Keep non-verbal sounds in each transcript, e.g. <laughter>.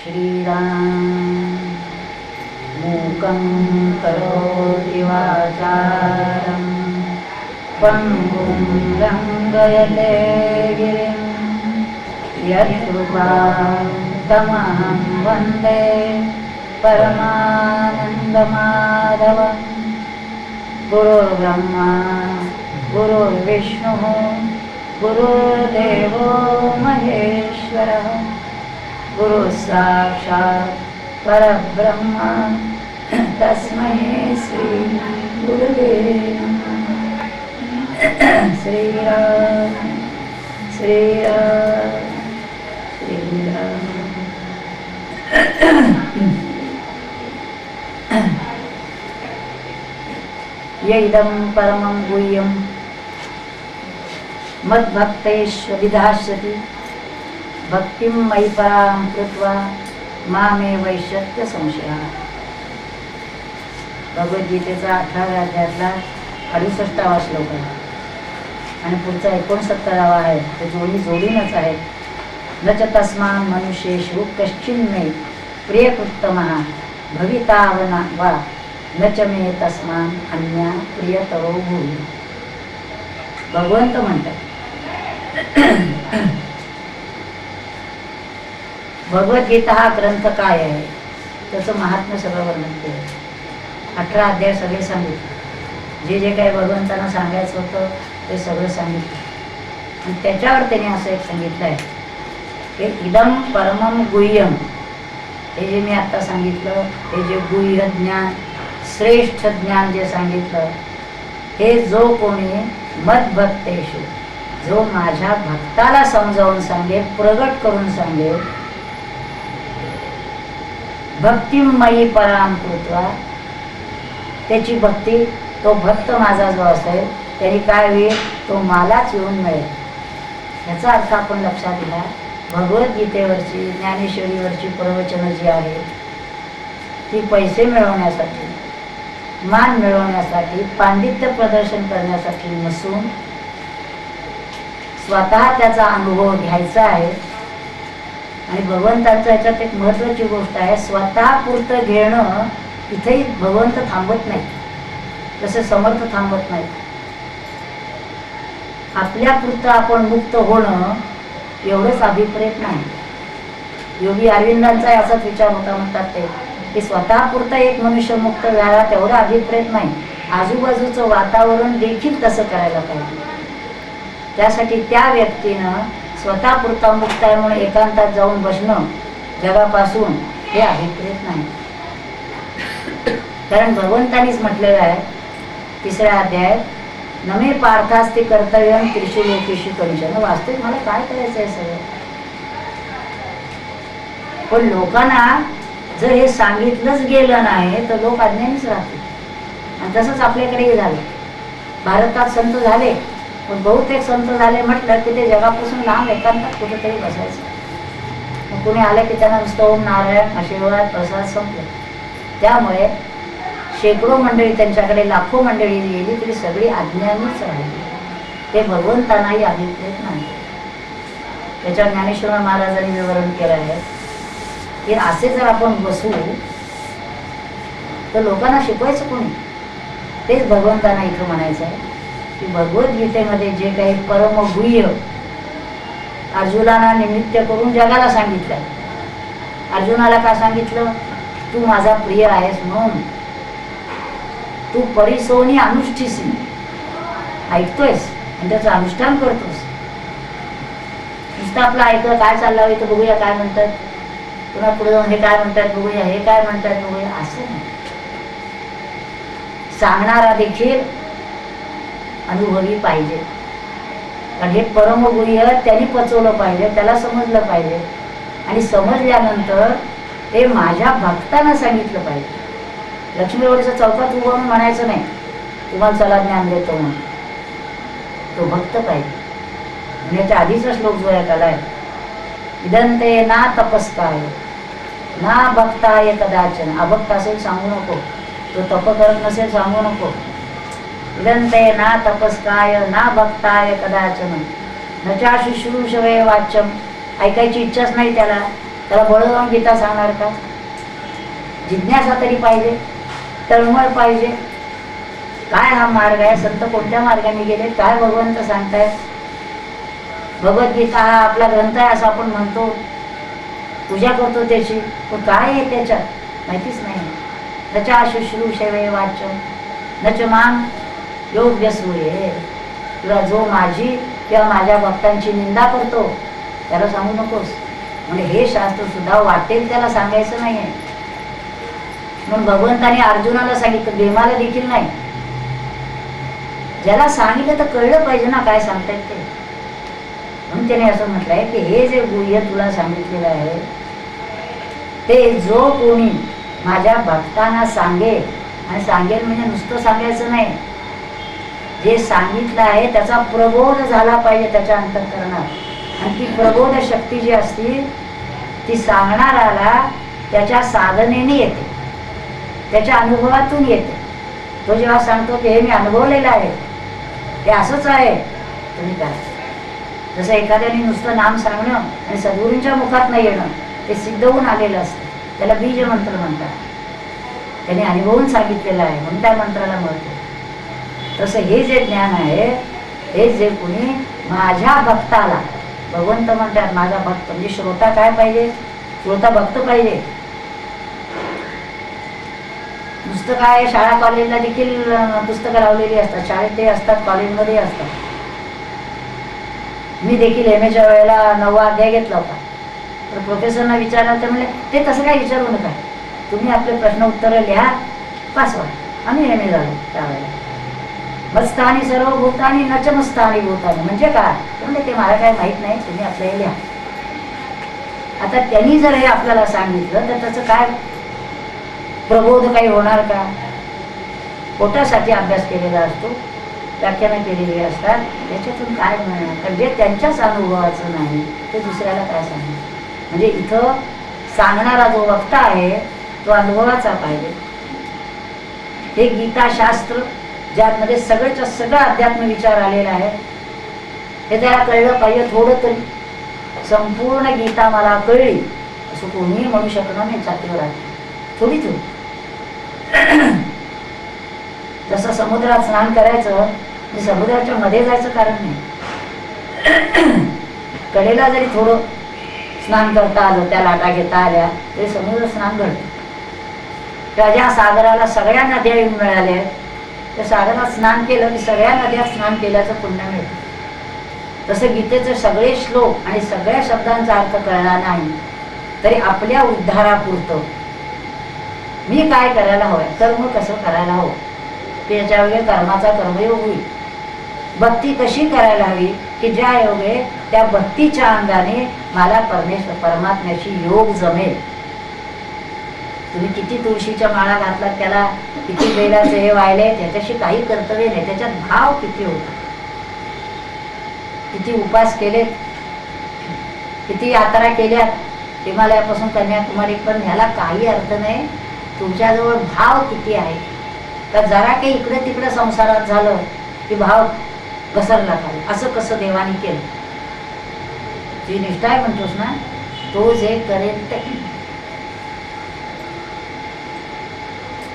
श्रीराम मूकं करोति वाचालं पङ्गुं लङ्घयते गिरिं यत्कृपातमहं वन्दे परमानन्दमाधवम् गुरुर्ब्रह्मा गुरुर्विष्णुः गुरुर्देवो महेश्वरः गुरु साक्षात् परब्रह्म तस्मै श्रीगुरुवे नमः। श्रीराम श्रीराम श्रीराम। य इदं परमं गुह्यं मद्भक्तैश्वविधास्यति भक्तिं मयि कृत्वा मामे वैशत्य संशया भगवद्गीतेचा अठराव्या अध्यायातला अडुसष्टावा श्लोक आहे. आणि पुढचा एकोणसत्तरावा आहे. ते जोडी जोडीनच आहे. न च तस्मान् मनुष्येषु कश्चिन्मे प्रियकृत्तम भवितावना वा न च मे तस्मान अन्या प्रियतरो भूय। भगवंत म्हणतात. भगवद्गीता हा ग्रंथ काय आहे? त्याचं महात्म्य सगळं वर्णन केलं. अठरा अध्याय सगळे सांगितले. जे जे काही भगवंतांना सांगायचं होतं ते सगळं सांगितलं. आणि त्याच्यावर त्याने असं एक सांगितलं आहे की इदम परमम गुह्यम हे जे मी आत्ता सांगितलं हे जे गुह्य ज्ञान श्रेष्ठ ज्ञान जे सांगितलं हे जो कोणी मदभक्तेशु जो माझ्या भक्ताला समजावून सांगेल प्रगट करून सांगेल भक्तिमयी पराम कृत्वा. त्याची भक्ती तो भक्त माझा जो असेल त्याने काय होईल? तो मलाच येऊन मिळेल. याचा अर्थ आपण लक्षात घ्या भगवद्गीतेवरची ज्ञानेश्वरीवरची प्रवचनं जी आहेत ती पैसे मिळवण्यासाठी मान मिळवण्यासाठी पांडित्य प्रदर्शन करण्यासाठी नसून स्वतः त्याचा अनुभव घ्यायचा आहे आणि भगवंताचं याच्यात एक महत्त्वाची गोष्ट आहे स्वतः पुरतं घेणं इथेही भगवंत थांबत नाही जसे समर्थ थांबत नाही आपल्या पुरतं आपण मुक्त होणं एवढंच अभिप्रेत नाही. योगी अरविंदांचा असाच विचार होता म्हणतात ते की स्वतः पुरता एक मनुष्य मुक्त व्हायला तेवढा अभिप्रेत नाही. आजूबाजूचं वातावरण देखील तसं करायला पाहिजे. त्यासाठी त्या व्यक्तीनं स्वतः पुरता मुक्त आहे म्हणून एकांतात जाऊन बसणं जगापासून हे अभिप्रेत नाही. कारण भगवंतानीच म्हटलेलं आहे तिसऱ्या अध्यायात नमे पार्थास्ती कर्तव्य त्रिशू लोकेशी कमिशन वास्तविक मला काय करायचं आहे सगळं? पण लोकांना जर हे सांगितलंच गेलं नाही तर लोक अज्ञानीच राहतील. आणि तसंच आपल्याकडेही झालं. भारतात संत झाले. पण बहुतेक संत झाले म्हटलं की ते जगापासून लांब एकांतात कुठेतरी बसायचं. मग कुणी आलं की त्यांना नुसतं ओम नारायण आशीर्वाद प्रसाद संपले. त्यामुळे शेकडो मंडळी त्यांच्याकडे लाखो मंडळी गेली तरी सगळी अज्ञानीच राहिली. ते भगवंतांनाही अभिप्रेत नाही. त्याच्यावर ज्ञानेश्वर महाराजांनी विवरण केलं आहे की असे जर आपण बसू तर लोकांना शिकवायचं कोणी? तेच भगवंतांना इथं म्हणायचं आहे. की भगवद्गीतेमध्ये जे काही परमगुह्य अर्जुनाला निमित्त करून जगाला सांगितलं. अर्जुनाला का सांगितलं? तू माझा प्रिय आहेस म्हणून. तू परिसोनी अनुष्ठीसी. ऐकतोयस? आणि त्याचं अनुष्ठान करतोस. नुसतं आपलं ऐकलं काय चाललं आहे तर बघूया काय म्हणतात. पुन्हा पुढे जाऊन हे काय म्हणतात बघूया हे काय म्हणतात बघूया असं नाही. सांगणारा देखील अनुभवी पाहिजे. कारण हे परमगुह्य त्यांनी पचवलं पाहिजे त्याला समजलं पाहिजे. आणि समजल्यानंतर ते माझ्या भक्तांना सांगितलं पाहिजे. लक्ष्मीवाडीच्या चौकात उभं म्हणून म्हणायचं नाही. तुम्हाला चला ज्ञान देतो म्हणून. तो भक्त पाहिजे. म्हणजे याच्या आधीचा श्लोक जो आहे त्याला आहे इदंते ना तपस्काय ना भक्ताय कदाचन. अभक्त असेल सांगू नको. तो तप करत नसेल सांगू नको. इदंते ना तपस्काय ना भक्ताय कदाचन. न चा शुश्रूषवे वाच्यम. ऐकायची इच्छाच नाही त्याला. त्याला बळ जाऊन गीता सांगणार का? जिज्ञासा तरी पाहिजे. तळमळ पाहिजे. काय हा मार्ग आहे? संत कोणत्या मार्गाने गेले? काय भगवंत सांगतायत भगवद्गीता हा आपला ग्रंथ आहे असं आपण म्हणतो. पूजा करतो त्याची. पण काय आहे त्याच्यात? माहितीच नाही. त्याच्या शुश्रूषवे वाचन नच मान योग्य सूये तुला जो माझी किंवा माझ्या भक्तांची निंदा करतो त्याला सांगू नकोस. म्हणजे हे शास्त्र सुद्धा वाटेल त्याला सांगायचं नाही आहे म्हणून भगवंताने अर्जुनाला सांगितलं भीमाला देखील नाही. ज्याला सांगितलं तर कळलं पाहिजे ना काय सांगतायत ते. म्हणून त्याने असं म्हटलंय की हे जे गुह्य तुला सांगितलेलं आहे ते जो कोणी माझ्या भक्तांना सांगेल आणि सांगेल म्हणजे नुसतं सांगायचं नाही. जे सांगितलं आहे त्याचा प्रबोध झाला पाहिजे त्याच्या अंतकरणात. आणि ती प्रबोध शक्ती जी असती ती सांगणाराला त्याच्या साधनेने येते. त्याच्या अनुभवातून येते. तो जेव्हा सांगतो की हे मी अनुभवलेलं आहे. हे असंच आहे. तुम्ही काय? जसं एखाद्याने नुसतं नाम सांगणं आणि सद्गुरूंच्या मुखात नाही येणं ते सिद्ध होऊन आलेलं असतं. त्याला बीज मंत्र म्हणतात. त्याने अनुभवून सांगितलेलं आहे. म्हणून त्या मंत्राला महत्त्व तसं हे जे ज्ञान आहे हे जे कुणी माझ्या भक्ताला भगवंत म्हणतात माझा भक्त म्हणजे श्रोता काय पाहिजे? श्रोता भक्त पाहिजे. नुसतं काय शाळा कॉलेजला देखील पुस्तकं लावलेली असतात शाळेत ते असतात कॉलेजमध्ये असतात. मी देखील एम एच्या वेळेला नववा अध्याय घेतला होता. तर प्रोफेसरना विचारलं तर म्हणजे ते तसं काय विचारू नका. तुम्ही आपले प्रश्न उत्तरं लिहा पासवा आम्ही एम ए झालो त्यावेळेला. मस्तानी सर्व भूतानी नचमस्तानी भूतानी म्हणजे काय? म्हणजे ते मला काय माहीत नाही तुम्ही आपल्या लिहा. आता त्यांनी जर हे आपल्याला सांगितलं तर त्याचं काय प्रबोध काही होणार का? पोटासाठी अभ्यास केलेला असतो व्याख्यानं केलेली असतात त्याच्यातून काय मिळणार? जे त्यांच्याच अनुभवाचं नाही ते दुसऱ्याला काय सांगणार? म्हणजे इथं सांगणारा जो वक्ता आहे तो अनुभवाचा पाहिजे. हे गीताशास्त्र ज्यामध्ये सगळ्याच्या सगळा अध्यात्म विचार आलेला आहे हे त्याला कळलं पाहिजे थोडं तरी. संपूर्ण गीता मला कळली. असं कोणीही म्हणू शकणार नाही छातीवर आहे. थोडी थोडी. <clears throat> जसं समुद्रात स्नान करायचं म्हणजे समुद्राच्या मध्ये जायचं कारण नाही. <clears throat> कडेला जरी थोडं स्नान करता आलं त्या लाटा घेता आल्या तरी समुद्र स्नान घडतं त्या ज्या सागराला सगळ्या नद्या मिळाले. मिळाल्या आहेत त्या सागरात स्नान केलं की सगळ्या नद्या स्नान केल्याचं पुण्य मिळतं. तसं गीतेचे सगळे श्लोक आणि सगळ्या शब्दांचा अर्थ कळला नाही तरी आपल्या उद्धारापुरतं. मी काय करायला हवंय कर्म कसं करायला हवं? की याच्या योगे कर्माचा कर्मयोग होईल. भक्ती कशी करायला हवी? की ज्या योगे त्या भक्तीच्या अंगाने मला परमेश्वर परमात्म्याशी योग जमेल. तुम्ही किती तुळशीच्या माळा घातलात त्याला किती बेलाचं हे वाहिले त्याच्याशी काही कर्तव्य नाही त्याच्यात भाव किती होता? किती उपास केलेत? किती यात्रा केल्यात? हिमालयापासून कन्याकुमारी पण ह्याला काही अर्थ नाही. तुमच्याजवळ भाव किती आहे? का जरा काही इकडे तिकडे संसारात झालं की भाव घसरला खाली. असं कसं देवाने केलं? जी निष्ठा आहे म्हणतोस ना तो जे करेल ते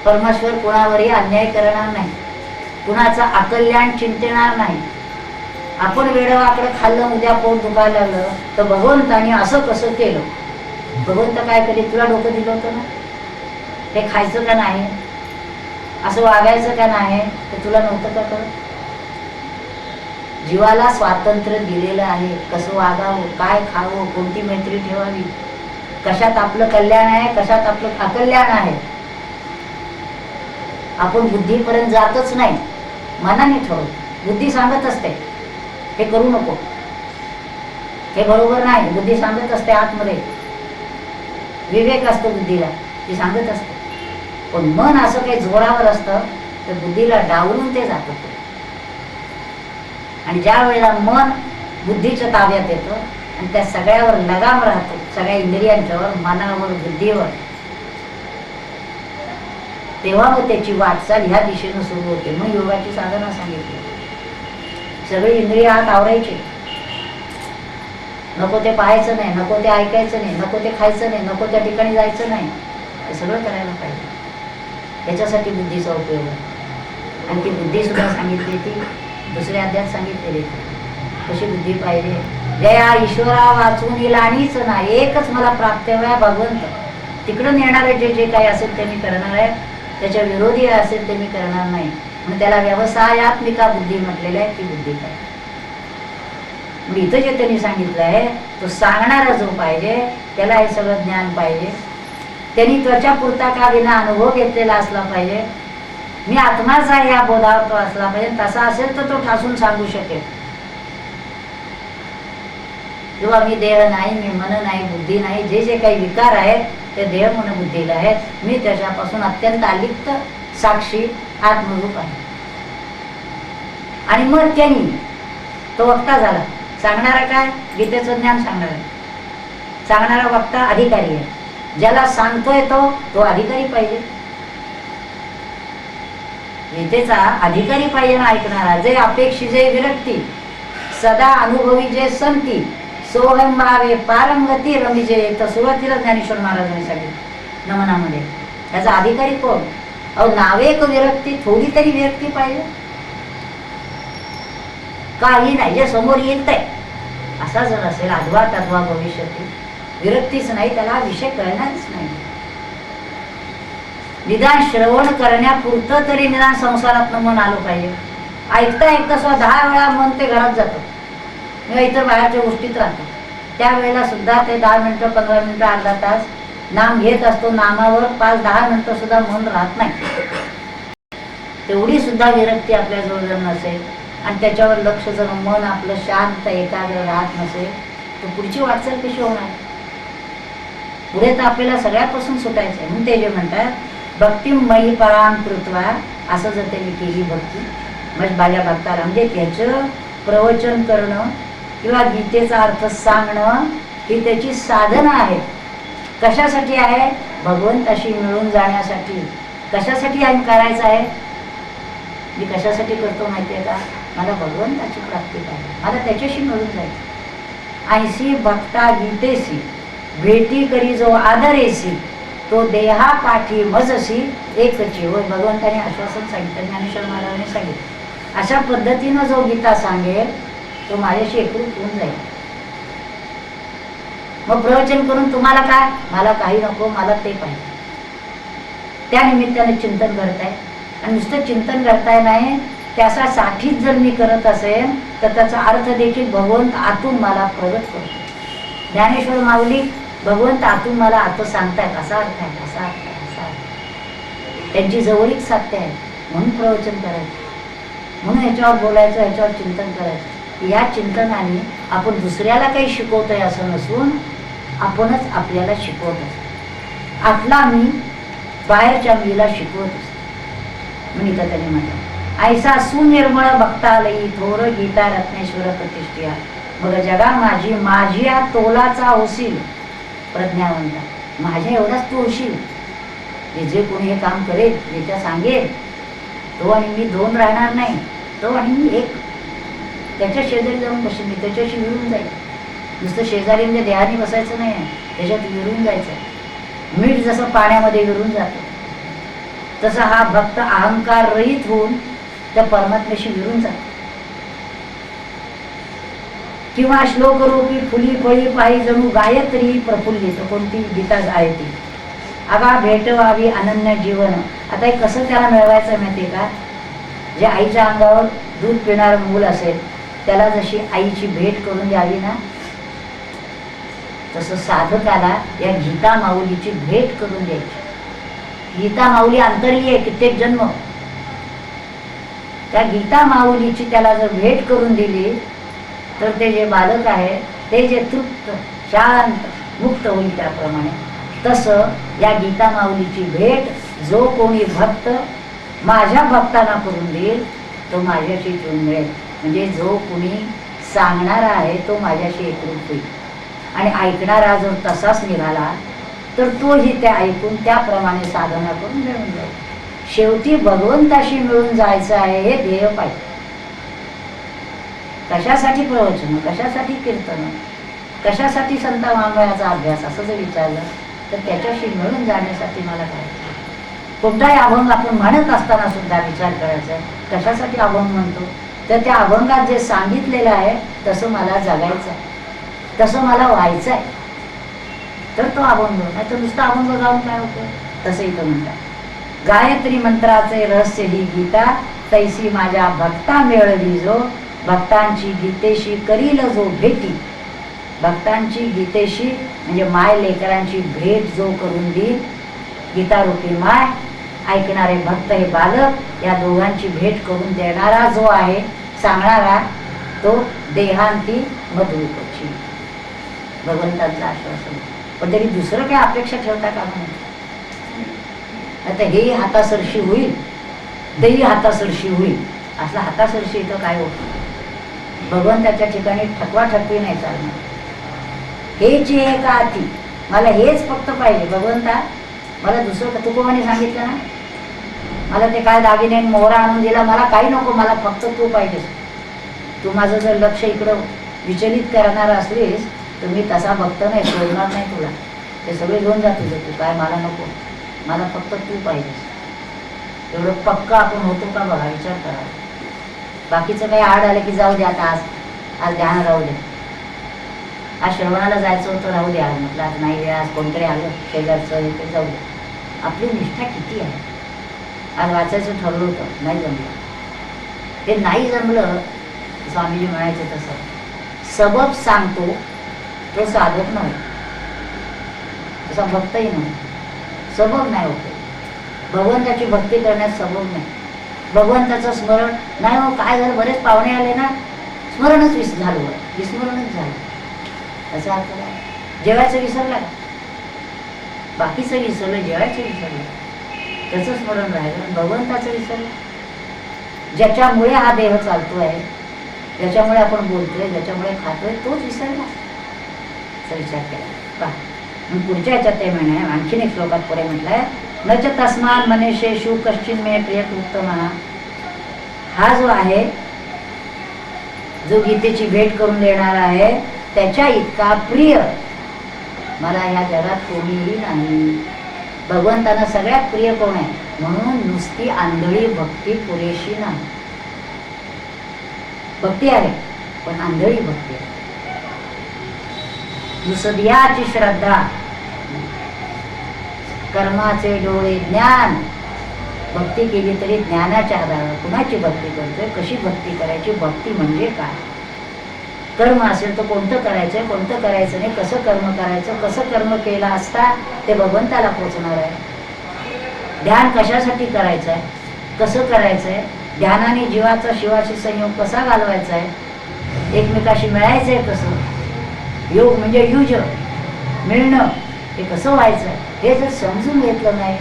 परमेश्वर कुणावरही अन्याय करणार नाही. कुणाचं अकल्याण चिंतणार नाही. आपण वेडवाकडं खाल्लं उद्या पोट दुखायला लागलं तर भगवंताने असं कसं केलं? भगवंत काय करेल तुला डोकं दिलं होतं ना? हे खायचं का नाही? असं वागायचं का नाही? ते तुला नव्हतं का कळत? जीवाला स्वातंत्र्य दिलेलं आहे. कसं वागावं काय खावं कोणती मैत्री ठेवावी? कशात आपलं कल्याण आहे कशात आपलं अकल्याण आहे? आपण बुद्धीपर्यंत जातच नाही. मनाने ठरवतो बुद्धी सांगत असते. हे करू नको. हे बरोबर नाही. बुद्धी सांगत असते आतमध्ये. विवेक असतो बुद्धीला. ती सांगत असते. पण मन असं काही जोरावर असतं तर बुद्धीला डावलून ते जात आणि ज्या वेळेला मन बुद्धीच्या ताब्यात येतं आणि त्या सगळ्यावर लगाम राहतो सगळ्या इंद्रियांच्यावर मनावर बुद्धीवर तेव्हा मग त्याची वाटचाल ह्या दिशेनं सुरू होते. मग योगाची साधना सांगितली. सगळी इंद्रिय आत आवरायचे. नको ते पाहायचं नाही नको ते ऐकायचं नाही नको ते खायचं नाही नको त्या ठिकाणी जायचं नाही. हे सगळं करायला पाहिजे. त्याच्यासाठी बुद्धीचा उपयोग आहे. आणि ती बुद्धी सुद्धा सांगितली ती दुसऱ्या अध्यात सांगितलेली कशी बुद्धी पाहिजे? जया ईश्वरा वाचून येईल आणिच ना एकच मला प्राप्त व्हाय भगवंत. तिकडून येणारे जे जे काही असेल ते मी करणार आहे. त्याच्या विरोधी असेल ते मी करणार नाही. म्हणून त्याला व्यवसायात्मिका बुद्धी म्हटलेली आहे ती बुद्धी काय मग इथं जे त्यांनी सांगितलं आहे तो सांगणारा जो पाहिजे त्याला हे सगळं ज्ञान पाहिजे. त्यांनी त्वचा पुरता का विना अनुभव घेतलेला असला पाहिजे. मी आत्माच आहे या बोधावर तो असला पाहिजे. तसा असेल तर तो ठासून सांगू शकेल. किंवा मी देह नाही मी मन नाही बुद्धी नाही जे जे काही विकार आहेत ते देह म्हणून बुद्धीला आहेत मी त्याच्यापासून अत्यंत अलिप्त साक्षी आत्मरूप आहे. आणि मग त्यांनी तो वक्ता झाला. सांगणारा काय? गीतेचं ज्ञान सांगणार. सांगणारा वक्ता अधिकारी आहे. ज्याला सांगतोय तो तो अधिकारी पाहिजे. गीतेचा अधिकारी पाहिजे ना ऐकणारा. जे अपेक्षी जे विरक्ती सदा अनुभवी जे संती सोहम भावे पारंगती रमिजे तर सुरुवातीला ज्ञानेश्वर महाराजांनी सांगितलं नमनामध्ये. त्याचा अधिकारी कोण? अहो नावेक विरक्ती थोडी तरी विरक्ती पाहिजे. काही नाही जे समोर येत आहे असा जर असेल अध्वा तद्वा भविष्यातील विरक्तीच नाही त्याला विषय कळणारच नाही. निदान श्रवण करण्यापुरतं तरी निदान संसारात मन आलं पाहिजे. ऐकता ऐकता सुद्धा दहा वेळा मन ते घरात जातं. किंवा इतर बाहेरच्या गोष्टीत राहतं. त्यावेळेला सुद्धा ते दहा मिनटं पंधरा मिनटं अर्धा तास नाम घेत असतो. नामावर पाच दहा मिनटं सुद्धा मन राहत नाही. तेवढी सुद्धा विरक्ती आपल्याजवळ जर नसेल आणि त्याच्यावर लक्ष जर मन आपलं शांत एकाग्र राहत नसेल तर पुढची वाटचाल कशी होणार? पुढे तर आपल्याला सगळ्यापासून सुटायचं आहे म्हणून ते जे म्हणतात भक्ती मयी पराम कृत्वा असं जर त्यांनी केली भक्ती म्हणजे माझ्या भक्ताला म्हणजे त्याचं प्रवचन करणं किंवा गीतेचा अर्थ सांगणं ही त्याची साधनं आहेत. कशासाठी आहे? भगवंताशी मिळून जाण्यासाठी. कशासाठी आहे करायचं आहे? मी कशासाठी करतो माहिती आहे का? मला भगवंताची प्राप्ती पाहिजे. मला त्याच्याशी मिळून जायचं. ऐसी भक्ता गीतेसी भेटी करी जो आदरेसी तो देहा पाठी मजसी एकची व भगवंताने आश्वासन सांगितलं ज्ञानेश्वर महाराजांनी सांगितलं. अशा पद्धतीनं जो गीता सांगेल तो माझ्याशी एकरूप होऊन जाईल. मग प्रवचन करून तुम्हाला काय? मला काही नको मला ते पाहिजे. त्या निमित्ताने चिंतन करताय. आणि नुसतं चिंतन करताय नाही त्यासाठीच जर मी करत असेल तर त्याचा अर्थ देखील भगवंत आतून मला प्रगत करतो. ज्ञानेश्वर माऊली भगवंत आतून मला आता सांगतायत असा अर्थ आहे असा अर्थ आहे असा अर्थ आहे. त्यांची जवळीक साध्य आहे म्हणून प्रवचन करायचं. म्हणून ह्याच्यावर बोलायचं ह्याच्यावर चिंतन करायचं. या चिंतनाने आपण दुसऱ्याला काही शिकवतोय असं नसून आपणच आपल्याला शिकवत असतो. आपला मी बाहेरच्या मुलीला शिकवत असतो. म्हणून इथं त्यांनी म्हटलं ऐसा सुनिर्मळ भक्तालयी थोर गीता रत्नेश्वर प्रतिष्ठिया. बघ जगा माझी माझी हा तोलाचा होशील प्रज्ञावंत माझ्या एवढाच तू होशील हे जे कोणी हे काम करेल ज्याच्या सांगेल तो आणि मी दोन राहणार नाही. तो आणि मी एक. त्याच्या शेजारी जाऊन बसेल मी त्याच्याशी विरून जाईल. नुसतं शेजारी म्हणजे देहाने बसायचं नाही आहे त्याच्यात विरून जायचं. मीठ जसं पाण्यामध्ये विरून जातं तसा हा भक्त अहंकार रहित होऊन त्या परमात्म्याशी विरून जातो. किंवा श्लोकरूपी फुली फळी पायी जणू गायत्री प्रफुल्लित कोणती गीता आहे ती अगा भेट व्हावी अनन्य जीवन. आता हे कसं त्याला मिळवायचं माहिती का? जे आईच्या अंगावर दूध पिणारं मूल असेल त्याला जशी आईची भेट करून द्यावी ना तसं साधकाला या गीता माऊलीची भेट करून द्यायची. गीता माऊली अंतरली आहे कित्येक जन्म. त्या गीता माऊलीची त्याला जर भेट करून दिली तर ते जे बालक आहे ते जे तृप्त शांत मुक्त होईल त्याप्रमाणे. तसं या गीता माऊलीची भेट जो कोणी भक्त माझ्या भक्तांना करून देईल तो माझ्याशी जुळून मिळेल. म्हणजे जो कुणी सांगणारा आहे तो माझ्याशी एकरूप होईल. आणि ऐकणारा जर तसाच निघाला तर तोही त्या ऐकून त्याप्रमाणे साधना करून मिळून जाईल. शेवटी भगवंताशी मिळून जायचं आहे हे ध्येय पाहिजे. कशासाठी प्रवचन कशासाठी कीर्तन कशासाठी संत वाङ्मयाचा अभ्यास असं जर विचारलं तर त्याच्याशी मिळून जाण्यासाठी मला काय? कोणताही अभंग आपण म्हणत असताना सुद्धा विचार करायचा आहे कशासाठी अभंग म्हणतो? तर त्या अभंगात जे सांगितलेलं आहे तसं मला जगायचं आहे. तसं मला व्हायचं आहे. तर तो अभंग नाही तर नुसतं अभंग गाऊन काय होतं? तसं इथं म्हणतात. गायत्री मंत्राचे रहस्य ही गीता तैसी माझ्या भक्ता मिळवी जो भक्तांची गीतेशी करील जो भेटी. भक्तांची गीतेशी म्हणजे माय लेकरांची भेट जो करून देईल गीतारूपी माय ऐकणारे भक्त हे बालक या दोघांची भेट करून देणारा जो आहे सांगणारा तो देहांती मधुपक्षी भगवंतांचं आश्वासन. पण तरी दुसरं काय अपेक्षा ठेवता का म्हणून? आता हेही हातासरशी होईल. तेही हातासरशी होईल. असला हातासरशी इथं काय होत भगवंताच्या ठिकाणी ठकवा ठकवी नाही चालणार. हे जे आहे का अति मला हेच फक्त पाहिजे. भगवंता मला दुसरं तुकोबाने सांगितलं ना? मला ते काय दागिने मोहरा आणून दिला मला काही नको मला फक्त तू पाहिजेस तू माझं जर लक्ष इकडं विचलित करणार असलीस तर मी तसा भक्त नाही सोडणार नाही तुला. ते सगळे घेऊन जा तुझं तू काय मला नको. मला फक्त तू पाहिजेस एवढं पक्का आपण होतो का बघा विचार करा. बाकीचं काही आड आलं की जाऊ दे आता आज आज ध्यान राहू दे. आज श्रवणाला जायचं होतं राहू दे आज. म्हटलं आज नाही वेळ आज कोणतरी आलं शेजारचं हे ते जाऊ दे. आपली निष्ठा किती आहे? आज वाचायचं ठरलं होतं. नाही जमलं. ते नाही जमलं स्वामीजी म्हणायचे तसं. सबब सांगतो तो साधक नव्हे तसा भक्तही नव्हे सबब नाही होतो. भगवंताची भक्ती करण्यात सबब नाही. भगवंताचं स्मरण नाही हो काय झालं? बरेच पाहुणे आले ना. स्मरणच विस झालं विस्मरणच झालं. असा अर्थ काय? जेवायचं विसरलं का? बाकीचं विसरलं जेवायचं विसरलं. त्याचं स्मरण राहिलं. भगवंताचं विसरलं ज्याच्यामुळे हा देह चालतो आहे ज्याच्यामुळे आपण बोलतोय ज्याच्यामुळे खातोय तोच विसरला. असा विचार केला. पहा मग पुढच्या ह्याच्यात ते म्हणे आणखीन एक श्लोकात पुढे म्हटलंय न च तस्मान मनुष्येषु कश्चिन मे प्रियत उत्तम. हा जो आहे जो गीतेची भेट करून देणार आहे त्याच्या इतका प्रिय. मला या जगात कोणीही नाही. भगवंतांना सगळ्यात प्रिय कोण आहे? म्हणून नुसती आंधळी भक्ती पुरेशी नाही. भक्ती आहे पण आंधळी भक्ती आहे. दुसऱ्याची श्रद्धा कर्माचे डोळे ज्ञान. भक्ती केली तरी ज्ञानाच्या आधारावर कुणाची भक्ती करतोय? कशी भक्ती करायची? भक्ती म्हणजे काय? कर्म असेल तर कोणतं करायचं कोणतं करायचं नाही कसं कर्म करायचं कसं कर्म केलं असता ते भगवंताला पोचणार आहे. ध्यान कशासाठी करायचं आहे कसं करायचं आहे ध्यानाने जीवाचा शिवाशी संयोग कसा घालवायचा आहे एकमेकाशी मिळायचं आहे कसं? योग म्हणजे युज मिळणं हे कसं व्हायचं आहे हे जर समजून घेतलं नाही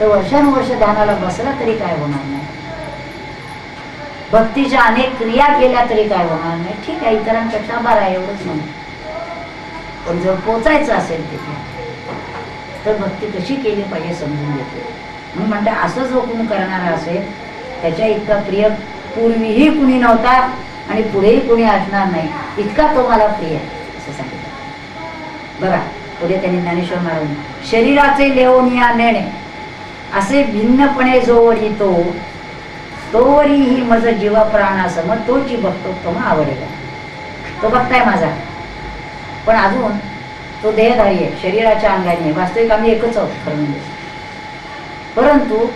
तर वर्षानुवर्ष ध्यानाला बसला तरी काय होणार नाही? भक्तीच्या अनेक क्रिया केल्या तरी काय होणार नाही. ठीक आहे इतरांपेक्षा बरं आहे एवढंच म्हणून. पण जर पोचायचं असेल तिथे तर भक्ती कशी केली पाहिजे समजून घेते. म्हणून म्हणते असं जो कोण करणारा असेल त्याच्या इतका प्रिय पूर्वीही कुणी नव्हता आणि पुढेही कुणी असणार नाही. इतका तो मला प्रिय आहे असं सांगितलं. बघा पुढे त्यांनी ज्ञानेश्वर महाराज शरीराचे लेवनिया नेणे असे भिन्नपणे जो जोवरी तोवरी ही मज जीव प्राणासम जी बघतो मग आवडेल तो बघताय माझा. पण अजून तो देहधारी आहे शरीराच्या अंगाने आहे. वास्तविक आम्ही एकच आहोत खरं म्हणजे. परंतु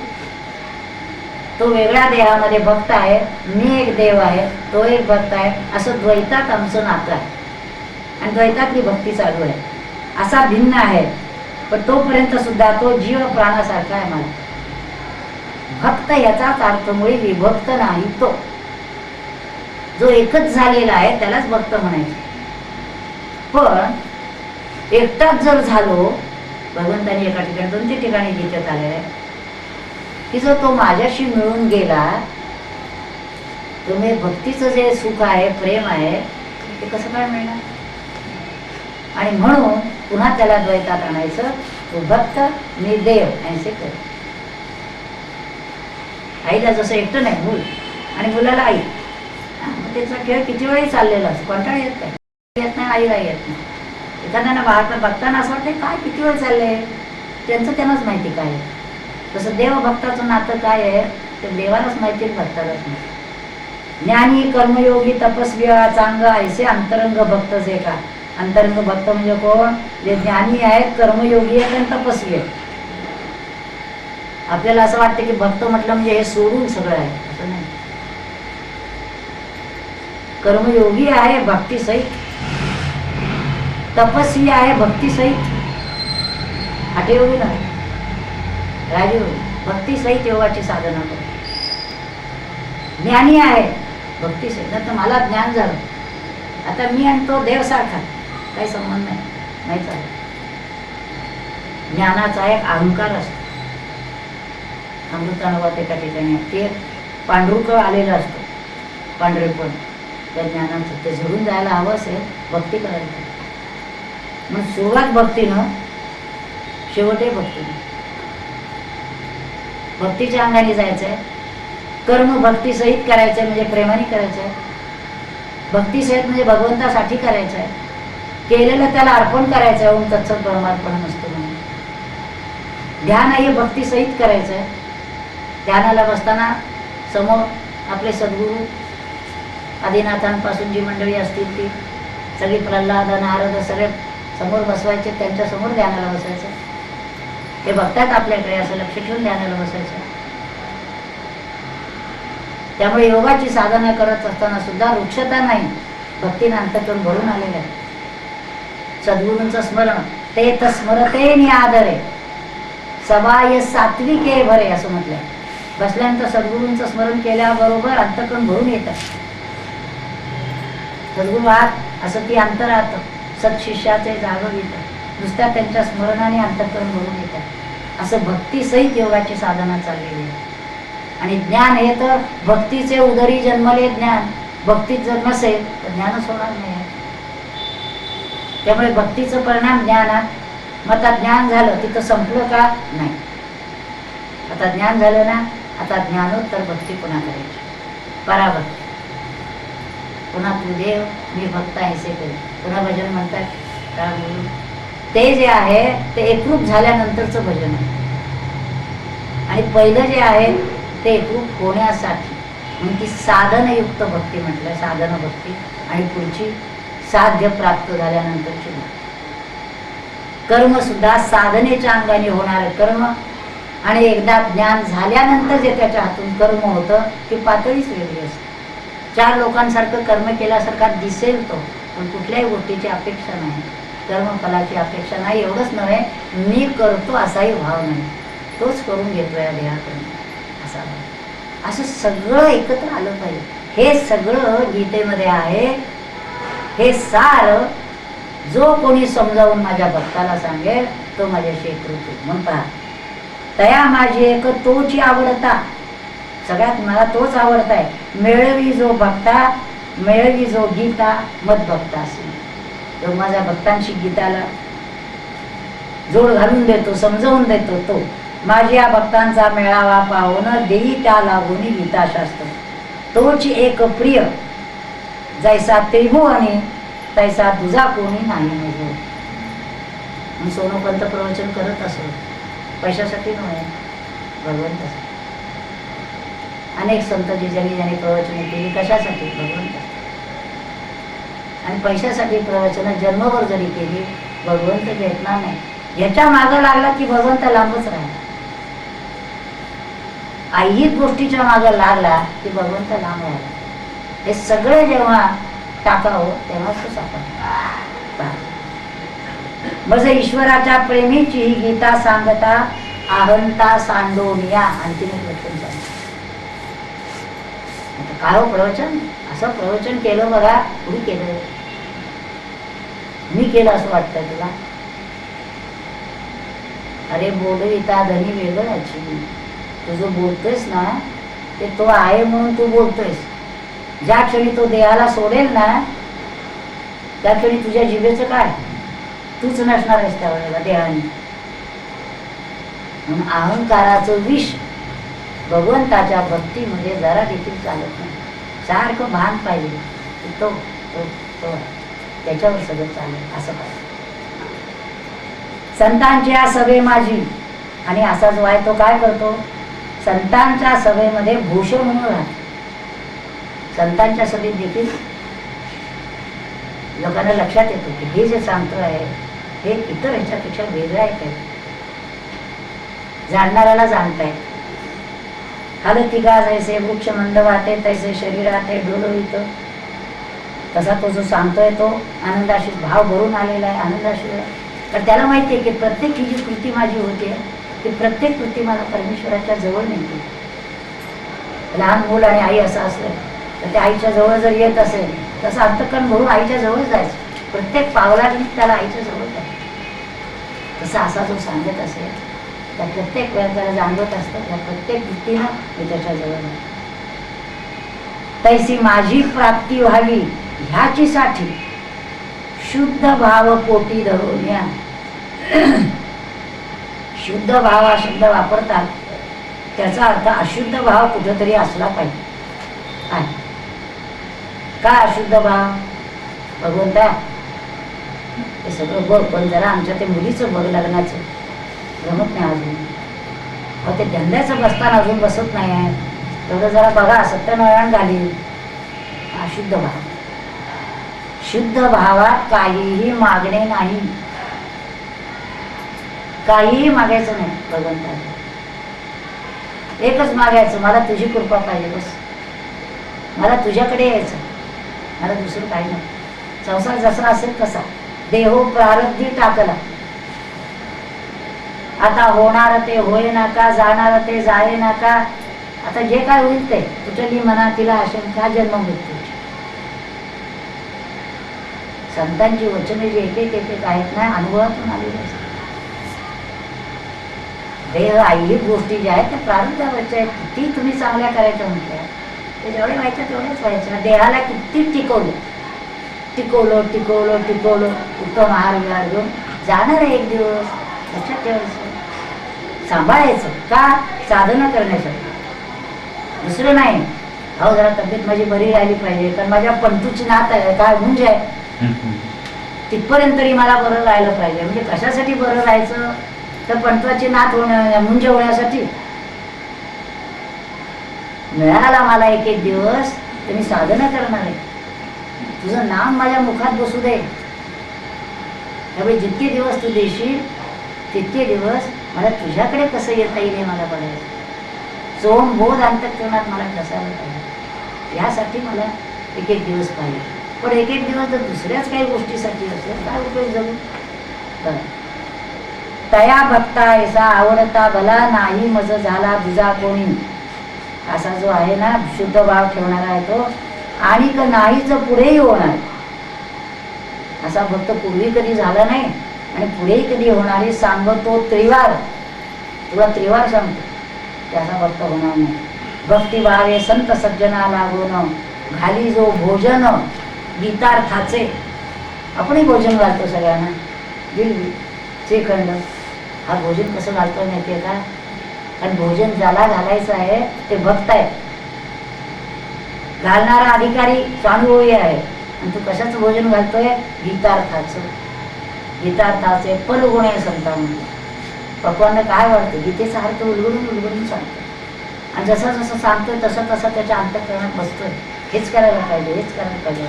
तो वेगळ्या देहामध्ये भक्त आहे मी एक देव आहे तो एक भक्त आहे असं द्वैतात आमचं नातं आहे. आणि द्वैतातली भक्ती चालू आहे. असा भिन्न आहे. पण तोपर्यंत सुद्धा तो जीव प्राणासारखा आहे मला. भक्त याचाच अर्थमुळे विभक्त नाही तो. जो एकच झालेला आहे त्यालाच भक्त म्हणायचं. पण एकटाच जर झालो भगवंतानी एका ठिकाणी दोन तीन ठिकाणी गीतेत आलेलं आहे की जर तो माझ्याशी मिळून गेला तुम्ही म्हणजे भक्तीचं जे सुख आहे प्रेम आहे ते कसं काय मिळणार? आणि म्हणून पुन्हा त्याला द्वैतात आणायचं तो भक्त मी देव ऐसे कर आईला जसं एकटं नाही मूल. आणि मुलाला आई. मग त्याचा खेळ किती वेळही चाललेला असतो? कंटाळा येत नाही. येत नाही आईला येत नाही. एखाद्यानं बाहेर बघताना असं वाटतं काय किती वेळ चाललंय? त्यांचं त्यांनाच माहिती काय आहे. तसं देवभक्ताचं नातं काय आहे ते देवालाच माहिती आहे, भक्तालाच माहिती. ज्ञानी कर्मयोगी तपस्वी चांग ऐसे अंतरंग भक्त जे का? अंतरंग भक्त म्हणजे कोण? जे ज्ञानी आहेत कर्मयोगी आहेत आणि तपस्वी आहेत. आपल्याला असं वाटतं की भक्त म्हटलं म्हणजे हे सोडून सगळं आहे. असं नाही. कर्मयोगी आहे भक्तीसहित. तपस्वी आहे भक्तीसहित. हटयोगी नाही. राजयोगी. भक्तीसहित योगाची साधना करतो ज्ञानी आहे भक्ती सहित तर मला ज्ञान झालं. आता मी आणि तो देव सारखा. काही संबंध नाही. नाही चालत. ज्ञानाचा एक अहंकार असतो. अमृतानुवाद एका ठिकाणी ते पांढरुक आलेलं असतं. पांढरेपण त्या ज्ञानाचं. ते झडून जायला हवं असेल भक्ती करायला मग सुरुवात भक्तीनं शेवटही भक्तीनं. भक्तीच्या अंगाने जायचंय. कर्म भक्तीसहित करायचंय म्हणजे प्रेमाने करायचंय. भक्तीसहित म्हणजे भगवंतासाठी करायचंय. केलेलं त्याला अर्पण करायचंय ओम तत्सत परमार्पण नसतं म्हणून. ध्यान हे भक्तीसहित करायचंय. ध्यानाला बसताना समोर आपले सद्गुरू आदिनाथांपासून जी मंडळी असतील ती सगळी प्रल्हाद नारद सगळे समोर बसवायचे त्यांच्यासमोर ध्यानाला बसायचं. ते बघतात आपल्याकडे असं लक्ष ठेवून ध्यानाला बसायचं. त्यामुळे योगाची साधना करत असताना सुद्धा वृक्षता नाही भक्तीनं अंतकरून भरून आलेलं आहे. सद्गुरूंचं स्मरण ते तर स्मरते नि आदरे सबाय सात्विके भरे असं म्हटलंय. बसल्यानंतर सद्गुरूंचं स्मरण केल्याबरोबर अंतकरण भरून येतं. सद्गुरू आत असं ती अंतरात सत्शिष्याचे जागं येतं नुसत्या त्यांच्या स्मरणाने अंतकरण भरून येतात असं भक्तीसहित योगाची साधना चाललेली आहे. आणि ज्ञान हे तर भक्तीचे उदरी जन्मले ज्ञान. भक्तीत जर नसेल तर ज्ञानच होणार नाही. त्यामुळे भक्तीचं परिणाम ज्ञानात. मग आता ज्ञान झालं तिथं संपलं का? नाही. आता ज्ञान झालं ना आता ज्ञानोत्तर भक्ती पुन्हा करायची पराभक्ती. पुन्हा तू देव मी भक्त ऐसे करेन पुन्हा भजन म्हणतात का ते जे आहे ते एकरूप झाल्यानंतरचं भजन आहे. आणि पहिलं जे आहे ते एकरूप होण्यासाठी. म्हणून ती साधनयुक्त भक्ती म्हटलं साधन भक्ती आणि पुढची साध्य प्राप्त झाल्यानंतरची भक्ती. कर्म सुद्धा साधनेच्या अंगाने होणार कर्म आणि एकदा ज्ञान झाल्यानंतर जे त्याच्या हातून कर्म होतं ती पातळीच वेगळी असते. चार लोकांसारखं कर्म केल्यासारखा दिसेल तो पण कुठल्याही गोष्टीची अपेक्षा नाही. कर्मफलाची अपेक्षा नाही एवढंच नव्हे मी करतो असाही भाव नाही. तोच करून घेतो या देहाकडून. असा भाव. असं सगळं एकत्र आलं पाहिजे. हे सगळं गीतेमध्ये आहे. हे सार जो कोणी समजावून माझ्या भक्ताला सांगेल तो माझ्याशी एकरूप होईल. म्हणून पहा तया माझी एक तोची आवडता. सगळ्यात मला तोच आवडताय. मेळवी जो भक्ता मेळवी जो गीता मत भक्ता तो माझ्या भक्तांशी गीताला जोड घालून देतो समजावून देतो तो. माझ्या भक्तांचा मेळावा पाहून देई त्या लागून गीताशास्त्र. तोची एक प्रिय. जैसा त्रिभुवने तैसा तुझा कोणी नाही हो. सोनोपंत प्रवचन करत असो. पैशासाठी नव्हे भगवंतासाठी. अनेक संत जे ज्यांनी ज्यांनी प्रवचने केली कशासाठी? भगवंत आणि पैशासाठी प्रवचन जन्मभर जरी केली भगवंत भेटणार नाही. ह्याच्या मागं लागला की भगवंत लांबच राहील. ऐहिक गोष्टीच्या मागं लागला की भगवंत लांब राहिला. हे सगळे जेव्हा टाकावं तेव्हाच आपण सापडला ईश्वराच्या प्रेमीची ही गीता सांगता आहंता सांडोनिया अंतिम प्रवचन लक्षण काय हो प्रवचन? असं प्रवचन केलं बघा कुणी केलं मी केलं असं वाटतं तुला? अरे बोलविता धनी वेगळ्याची तू जो बोलतोयस ना ते तो आहे म्हणून तू बोलतोयस. ज्या क्षणी तो देहाला सोडेल ना त्या क्षणी तुझ्या जिभेचं काय? तूच नसणार आहेस त्यावेळेला देहाने म्हणून अहंकाराचं विष भगवंताच्या भक्तीमध्ये जरा देखील चालत नाही. सारखं भान पाहिजे. तो तो तो त्याच्यावर सगळं चालेल असं पाहिजे. संतांच्या सभे माझी. आणि असा जो आहे तो काय करतो? संतांच्या सभेमध्ये भूषण म्हणून राहतो. संतांच्या सभेत देखील लोकांना लक्षात येतो की हे जे सांगतो आहे हे इतर ह्याच्यापेक्षा वेगळं आहे काय जाणणाऱ्याला जाणताय. का जैसे वृक्ष मंद वाटे तैसे शरीरात आहे डोलवित तसा तो जो सांगतोय तो आनंदाशी भाव भरून आलेला आहे आनंदाशी तर त्याला माहिती आहे की प्रत्येक ही जी कृती माझी होते ती प्रत्येक कृती मला परमेश्वराच्या जवळ नेते. लहान मूल आणि आई असं असलं तर त्या आईच्या जवळ जर येत असेल तसं अंतकरण भरून आईच्या जवळ जायचं. प्रत्येक पावलाने त्याला आईच्या जवळ तसा असा जो सांगत असेल त्या प्रत्येक वेळा त्याला जाणवत असतं त्या प्रत्येक कृतीनं मी त्याच्याजवळ जातो तैसी माझी प्राप्ती व्हावी ह्याचीसाठी शुद्ध भाव पोटी धरून या. शुद्ध भाव हा शब्द वापरतात त्याचा अर्थ अशुद्ध भाव कुठेतरी असला पाहिजे. आहे. काय अशुद्ध भाव? भगवंता ते सगळं बघ पण जरा आमच्या ते मुलीचं बघ लग्नाचं. जमत नाही अजून. अहो ते धंद्याचं बसताना अजून बसत नाही आहे तेवढं जरा बघा सत्यनारायण झाली. अशुद्ध भाव. शुद्ध भावात काहीही मागणे नाही. काहीही मागायचं नाही भगवंताला. एकच मागायचं मला तुझी कृपा पाहिजे बस. मला तुझ्याकडे यायचं. मला दुसरं काही नाही. संसार जसा असेल तसा. देहो प्रारब्धी टाकला. आता होणार ते होय नका जाणार ते जाय नका आता जे काय होईल ते. कुठली मनातीला आशंका जन्म मृत्यू. संतांची वचने जे एक एक एक एक आहेत ना अनुभवातून आलेले असतात देह आई गोष्टी ज्या आहेत त्या प्रारंभावरच्या आहेत. किती तुम्ही चांगल्या करायच्या म्हटल्या. ते जेवढे व्हायच्या तेवढ्याच व्हायच्या. देहाला किती टिकवलं. टिकवलं टिकवलं टिकवलं उत्तम आहार विहार घेऊन जाणार आहे एक दिवस. लक्षात ठेवायचं. सांभाळायचं का? साधना करण्यासाठी. दुसरं नाही. अहो जरा तब्येत माझी बरी राहिली पाहिजे. कारण माझ्या पंटूची नात आहे. काय मुंज आहे? तिथपर्यंत तरी मला बरं राहिलं पाहिजे. म्हणजे कशासाठी बरं राहायचं? तर पंटवाची नात होण्या मुंज होण्यासाठी. मिळाला मला एक एक दिवस. तर मी साधना करणार आहे. तुझं नाम माझ्या मुखात बसू दे. त्यामुळे जितके दिवस तू देशील तितके दिवस मला तुझ्याकडे कसं येता येईल हे मला बघायचं. चोम बोध अंतकरणात मला कसा पाहिजे यासाठी मला एक एक दिवस पाहिजे. पण एक एक दिवस जर दुसऱ्याच काही गोष्टीसाठी असेल काय उपयोग जगू तर तया भक्ता ऐसा आवडता भला नाही मज झाला तुझा कोणी. असा जो आहे ना शुद्ध भाव ठेवणारा आहे तो आणि क नाहीचं पुढेही होणार. असा भक्त पूर्वी कधी झाला नाही. आणि पुढेही कधी होणारे सांगतो त्रिवार. तुला त्रिवार सांगतो. त्याचा भक्त होणार नाही. भक्तिभावे संत सज्जना लागून घाली जो भोजन गीतार्थाचे. आपणही भोजन घालतो सगळ्यांना. जिलबी श्रीखंड हा भोजन कसं घालतो माहिती आहे का? कारण भोजन ज्याला घालायचं आहे ते भक्त आहे घालणारा अधिकारी स्वानुभवी आहे. आणि तू कशाचं भोजन घालतोय? गीतार्थाचं. गीतार्थाचे पलगुणे संता म्हणतो पप्पांना काय वाटतं? गीतेचा अर्थ उलगडून उलगडून सांगतो. आणि जसं जसं सांगतोय तसं तसं त्याच्या अंतकरणात बसतोय. हेच करायला पाहिजे हेच करायला पाहिजे.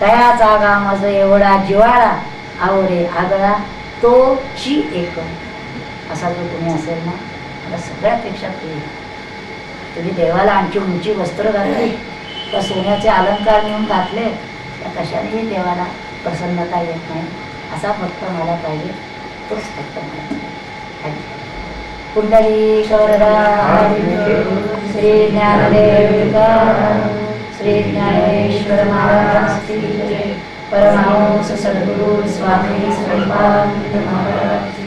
तया जागा माझं एवढा जिवाळा आवडे आगळा तो ची एक असा जो कोणी असेल ना मला सगळ्यापेक्षा प्रिय तुम्ही देवाला आणखी उंची वस्त्र घातली का सोन्याचे अलंकार नेऊन घातले तर कशानेही देवाला प्रसन्नता येत नाही असा भक्त मला पाहिजे तोच भक्त मला कुंडली श्री ज्ञानदेव श्री ज्ञानेश्वर महाराज परमहंस सद्गुरु स्वामी स्वरूपानंद महाराज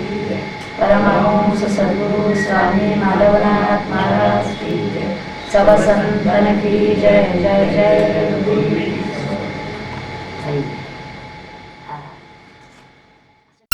परमहंस सद्गुरु स्वामी माधवनाथ महाराज सब संतन की जय जय जय।